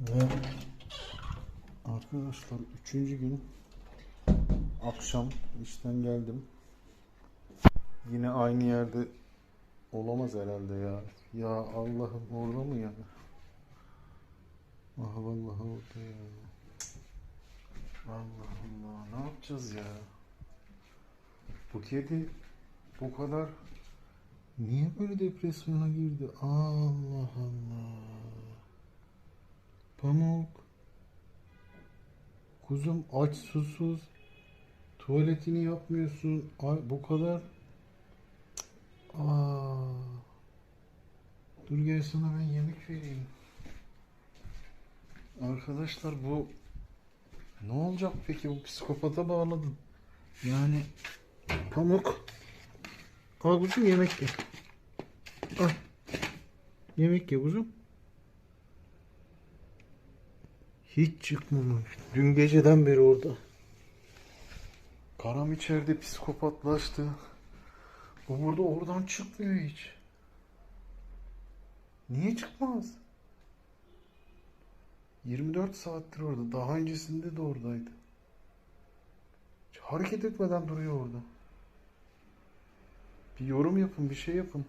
Ve arkadaşlar üçüncü gün akşam işten geldim. Yine aynı yerde olamaz herhalde ya. Ya Allah'ım orada mı ya? Ah vallahi orada ya. Allah Allah ne yapacağız ya? Bu kedi bu kadar niye böyle depresyona girdi? Allah Allah. Pamuk. Kuzum aç susuz. Tuvaletini yapmıyorsun. Ay, bu kadar. Aa. Dur gel sana ben yemek vereyim. Arkadaşlar bu ne olacak peki bu psikopata bağladın. Yani Pamuk. Al kuzum yemek ye. Al. Yemek ye kuzum. Hiç çıkmamış. Dün geceden beri orada. Karam içeride psikopatlaştı. Bu burada oradan çıkmıyor hiç. Niye çıkmaz? 24 saattir orada. Daha öncesinde de oradaydı. Hiç hareket etmeden duruyor orada. Bir yorum yapın, bir şey yapın.